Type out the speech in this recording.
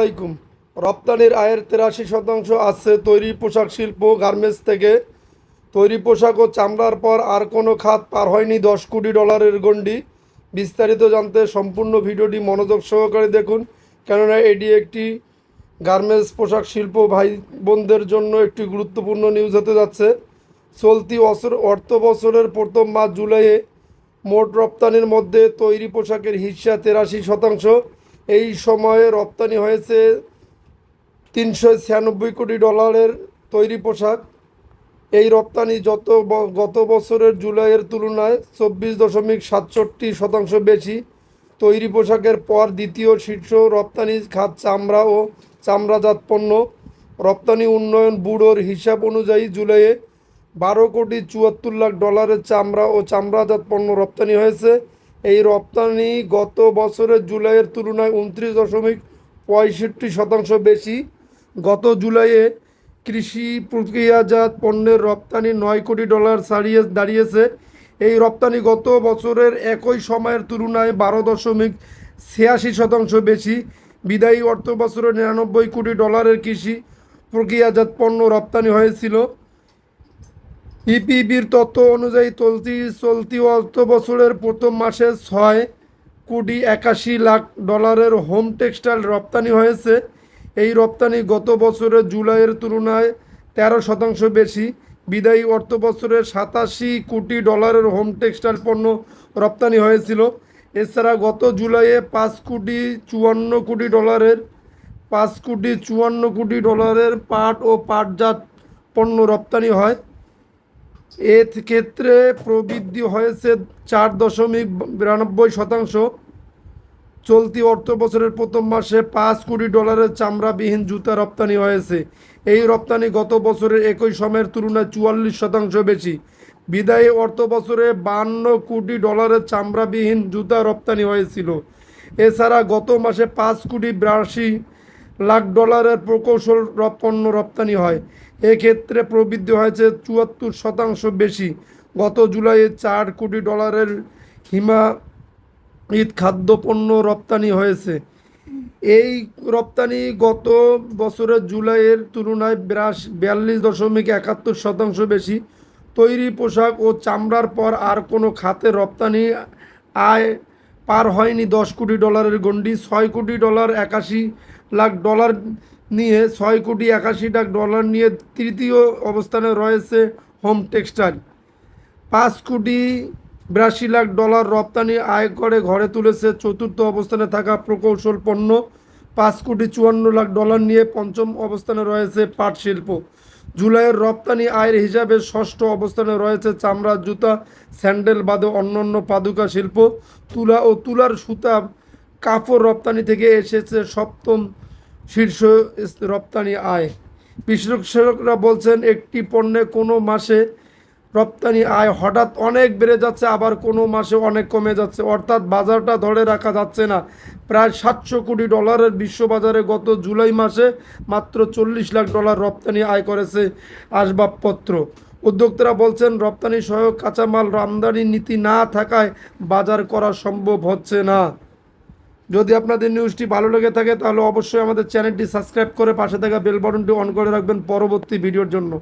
আলাইকুম। রপ্তানির আয়ের তেরাশি শতাংশ আছে তৈরি পোশাক শিল্প, গার্মেন্টস থেকে। তৈরি পোশাক ও চামড়ার পর আর কোনো খাত পার হয়নি দশ কোটি ডলারের গণ্ডি। বিস্তারিত জানতে সম্পূর্ণ ভিডিওটি মনোযোগ সহকারে দেখুন, কেননা এটি একটি গার্মেন্টস পোশাক শিল্প। ভাই বোনদের জন্য একটি গুরুত্বপূর্ণ নিউজ হতে যাচ্ছে। চলতি বছর, অর্থ বছরের প্রথম মাস জুলাইয়ে মোট রপ্তানির মধ্যে তৈরি পোশাকের হিসা তেরাশি শতাংশ। এই সময়ে রপ্তানি হয়েছে তিনশো ছিয়ানব্বই কোটি ডলারের তৈরি পোশাক। এই রপ্তানি যত গত বছরের জুলাইয়ের তুলনায় চব্বিশ দশমিক সাতষট্টি শতাংশ বেশি। তৈরি পোশাকের পর দ্বিতীয় শীর্ষ রপ্তানি খাত চামড়া ও চামড়াজাত পণ্য। রপ্তানি উন্নয়ন ব্যুরোর হিসাব অনুযায়ী জুলাইয়ে বারো কোটি চুয়াত্তর লাখ ডলারের চামড়া ও চামড়াজাত পণ্য রপ্তানি হয়েছে। এই রপ্তানি গত বছরের জুলাইয়ের তুলনায় উনত্রিশ দশমিক পঁয়ষট্টি শতাংশ বেশি। গত জুলাইয়ে কৃষি প্রক্রিয়াজাত পণ্যের রপ্তানি নয় কোটি ডলার ছাড়িয়ে দাঁড়িয়েছে। এই রপ্তানি গত বছরের একই সময়ের তুলনায় বারো দশমিক ছিয়াশি শতাংশ বেশি। বিদায়ী অর্থ বছরে নিরানব্বই কোটি ডলারের কৃষি প্রক্রিয়াজাত পণ্য রপ্তানি হয়েছিল। ইপিবির তথ্য অনুযায়ী চলতি চলতি অর্থ বছরের প্রথম মাসে ছয় কোটি একাশি লাখ ডলারের হোম টেক্সটাইল রপ্তানি হয়েছে। এই রপ্তানি গত বছরের জুলাইয়ের তুলনায় তেরো শতাংশ বেশি। বিদায়ী অর্থ বছরের সাতাশি কোটি ডলারের হোম টেক্সটাইল পণ্য রপ্তানি হয়েছিল। এছাড়া গত জুলাইয়ে পাঁচ কোটি চুয়ান্ন কোটি ডলারের, পাঁচ কোটি চুয়ান্ন কোটি ডলারের পাট ও পাটজাত পণ্য রপ্তানি হয়। এ ক্ষেত্রে প্রবৃদ্ধি হয়েছে চার দশমিক বিরানব্বই শতাংশ। চলতি অর্থ বছরের প্রথম মাসে পাঁচ কোটি ডলারের চামড়াবিহীন জুতা রপ্তানি হয়েছে। এই রপ্তানি গত বছরের একই সময়ের তুলনায় চুয়াল্লিশ শতাংশ বেশি। বিদায়ী অর্থ বছরে বান্ন কোটি ডলারের চামড়াবিহীন জুতা রপ্তানি হয়েছিল। এছাড়া গত মাসে পাঁচ কোটি বিরাশি লাখ ডলারের প্রকৌশল পণ্য রপ্তানি হয়। এক্ষেত্রে প্রবৃদ্ধি হয়েছে চুয়াত্তর শতাংশ বেশি। গত জুলাইয়ে চার কোটি ডলারের হিমা ঈদ খাদ্যপণ্য রপ্তানি হয়েছে। এই রপ্তানি গত বছরের জুলাইয়ের তুলনায় বিরাশ বিয়াল্লিশ দশমিক একাত্তর শতাংশ বেশি। তৈরি পোশাক ও চামড়ার পর আর কোনো খাতে রপ্তানি আয় পার হয়নি দশ কোটি ডলারের গণ্ডি, ছয় কোটি ডলার একাশি লাখ ডলার নিয়ে, ছয় কোটি একাশি লাখ ডলার নিয়ে তৃতীয় অবস্থানে রয়েছে হোম টেক্সটাইল। পাঁচ কোটি বিরাশি লাখ ডলার রপ্তানি আয় করে ঘরে তুলেছে চতুর্থ অবস্থানে থাকা প্রকৌশল পণ্য। পাঁচ কোটি চুয়ান্ন লাখ ডলার নিয়ে পঞ্চম অবস্থানে রয়েছে পাট শিল্প। জুলাইয়ের রপ্তানি আয়ের হিসাবে ষষ্ঠ অবস্থানে রয়েছে চামড়া, জুতা, স্যান্ডেল বাদে অন্যান্য পাদুকা শিল্প। তুলা ও তুলার সুতা কাপড় রপ্তানি থেকে এসেছে সপ্তম শীর্ষ রপ্তানি আয়। বিশ্লেষকরা বলছেন, একটি পণ্যে কোনো মাসে রপ্তানি আয় হঠাৎ অনেক বেড়ে যাচ্ছে, আবার কোনো মাসে অনেক কমে যাচ্ছে। অর্থাৎ বাজারটা ধরে রাখা যাচ্ছে না। প্রায় সাতশো কোটি ডলারের বিশ্ববাজারে গত জুলাই মাসে মাত্র চল্লিশ লাখ ডলার রপ্তানি আয় করেছে আসবাবপত্র। উদ্যোক্তারা বলছেন, রপ্তানি সহায়ক কাঁচামাল আমদানি নীতি না থাকায় বাজার করা সম্ভব হচ্ছে না। যদি আপনাদের নিউজটি ভালো লেগে থাকে, তাহলে অবশ্যই আমাদের চ্যানেলটি সাবস্ক্রাইব করে পাশে থাকা বেল বাটনটি অন করে রাখবেন পরবর্তী ভিডিওর জন্য।